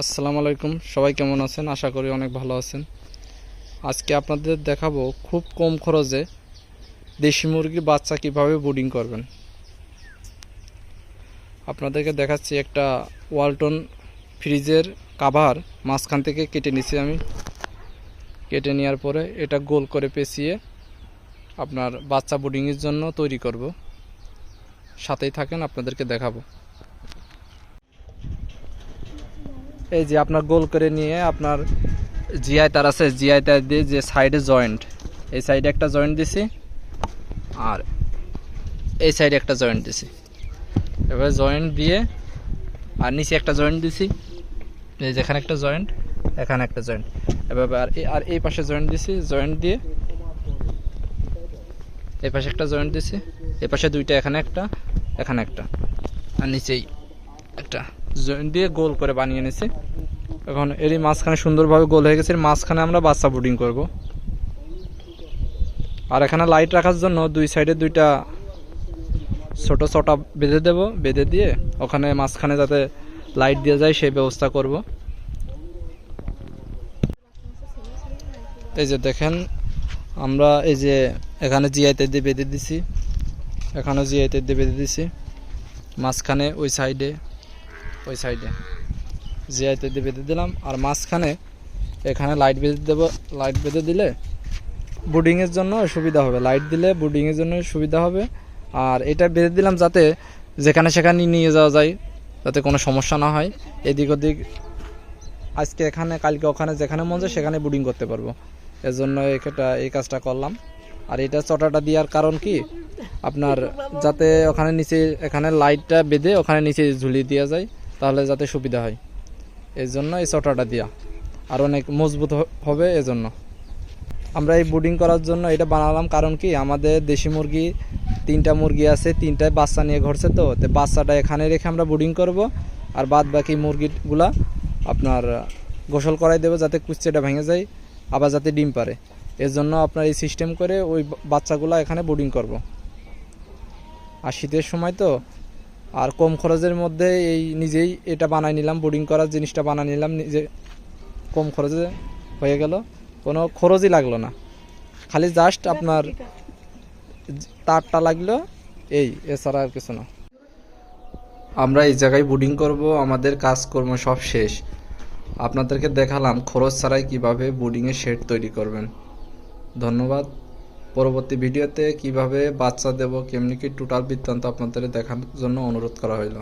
আসসালামু আলাইকুম। সবাই কেমন আছেন? আশা করি অনেক ভালো আছেন। আজকে আপনাদের দেখাবো খুব কম খরচে দেশি মুরগির বাচ্চা কীভাবে ব্রুডিং করবেন। আপনাদেরকে দেখাচ্ছি একটা ওয়ালটন ফ্রিজের কাভার মাঝখান থেকে কেটে নিছি আমি। কেটে নেওয়ার পরে এটা গোল করে পেঁচিয়ে আপনার বাচ্চা ব্রুডিংয়ের জন্য তৈরি করব। সাথেই থাকেন, আপনাদেরকে দেখাবো। এই যে আপনার গোল করে নিয়ে আপনার জিআই তার আছে, জিআই তার দিয়ে যে সাইডে জয়েন্ট এই সাইডে একটা জয়েন্ট দিছি, আর এই সাইডে একটা জয়েন্ট দিছি। এবার জয়েন্ট দিয়ে আর নিচে একটা জয়েন্ট দিছি, এই যেখানে একটা জয়েন্ট এখানে একটা জয়েন্ট এবার আর আর এই পাশে জয়েন্ট দিছি জয়েন্ট দিয়ে এই পাশে একটা জয়েন্ট দিছি, এই পাশে দুইটা, এখানে একটা এখানে একটা, আর নিচেই একটা। দিয়ে গোল করে বানিয়ে নিছি। এখন এরই মাঝখানে সুন্দরভাবে গোল হয়ে গেছে। মাঝখানে আমরা বাচ্চা বুডিং করব। আর এখানে লাইট রাখার জন্য দুই সাইডে দুইটা ছোট ছোটা বেঁধে দেব। বেঁধে দিয়ে ওখানে মাঝখানে যাতে লাইট দিয়ে যায় সেই ব্যবস্থা করব। এই যে দেখেন, আমরা এই যে এখানে জিআইতে দিয়ে বেঁধে দিছি। এখানে জিআইতে দিয়ে বেঁধে দিছি। মাঝখানে ওই সাইডে ওই সাইডে। জিআইতে দিয়ে বেঁধে দিলাম, আর মাঝখানে এখানে লাইট বেঁধে দেবো লাইট বেঁধে দিলে বুডিংয়ের জন্য সুবিধা হবে। লাইট দিলে বুডিংয়ের জন্য সুবিধা হবে। আর এটা বেঁধে দিলাম যাতে যেখানে সেখানে নিয়ে যাওয়া যায়, যাতে কোনো সমস্যা না হয়। এদিক ওদিক আজকে এখানে, কালকে ওখানে যেখানে মন যায় সেখানে বুডিং করতে পারব। এর জন্য এটা এই কাজটা করলাম। আর এটা চটাটা দেওয়ার কারণ কি? আপনার যাতে ওখানে নিচে, এখানে লাইটটা বেঁধে ওখানে নিচে ঝুলিয়ে দেওয়া যায়। তাহলে যাতে সুবিধা হয়। এই জন্য এই চটাটা দেওয়া আর অনেক মজবুত হবে এজন্য। আমরা এই বুডিং করার জন্য এটা বানালাম কারণ কি, আমাদের দেশি মুরগি, তিনটা মুরগি আছে, তিনটায় বাচ্চা নিয়ে ঘরছে তো। তো বাচ্চাটা এখানে রেখে আমরা বুডিং করব। আর বাদ বাকি মুরগিগুলা আপনার গোসল করাই দেবো যাতে কুচ্ছেটা ভেঙে যায়, আবার যাতে ডিম পারে। এর জন্য আপনার এই সিস্টেম করে ওই বাচ্চাগুলা এখানে বুডিং করব। আর শীতের সময় তো আর কম খরচের মধ্যে এই নিজেই এটা বানাই নিলাম বোর্ডিং করার জিনিসটা বানাই নিলাম নিজে কম খরচে হয়ে গেল। কোনো খরচই লাগল না। খালি জাস্ট আপনার তারটা লাগল এই এছাড়া আর কিছু না। আমরা এই জায়গায় বোর্ডিং করব আমাদের কাজকর্ম সব শেষ। আপনাদেরকে দেখালাম খরচ ছাড়াই কীভাবে বোর্ডিংয়ের শেড তৈরি করবেন। ধন্যবাদ। পরবর্তী ভিডিওতে কীভাবে বাচ্চা দেব, কেমনি কি টোটাল বৃত্তান্ত আপনাদের দেখানোর জন্য অনুরোধ করা হইল।